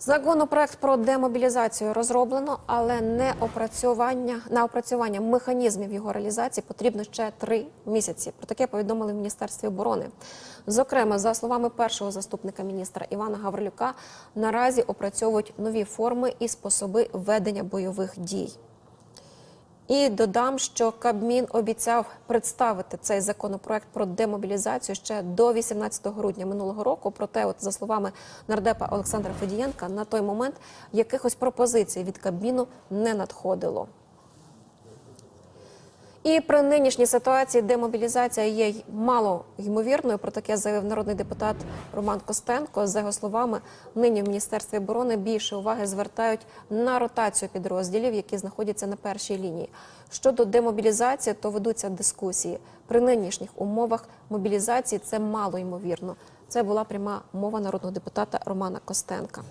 Законопроект про демобілізацію розроблено, але не опрацювання на опрацювання механізмів його реалізації потрібно ще три місяці. Про таке повідомили в міністерстві оборони. Зокрема, за словами першого заступника міністра Івана Гаврилюка, наразі опрацьовують нові форми і способи ведення бойових дій. І додам, що Кабмін обіцяв представити цей законопроект про демобілізацію ще до 18 грудня минулого року. Проте, от за словами нардепа Олександра Федієнка, на той момент якихось пропозицій від Кабміну не надходило. І при нинішній ситуації демобілізація є мало ймовірною. Про таке заявив народний депутат Роман Костенко. За його словами, нині в міністерстві оборони більше уваги звертають на ротацію підрозділів, які знаходяться на першій лінії. Щодо демобілізації, то ведуться дискусії. При нинішніх умовах мобілізації це мало ймовірно. Це була пряма мова народного депутата Романа Костенка.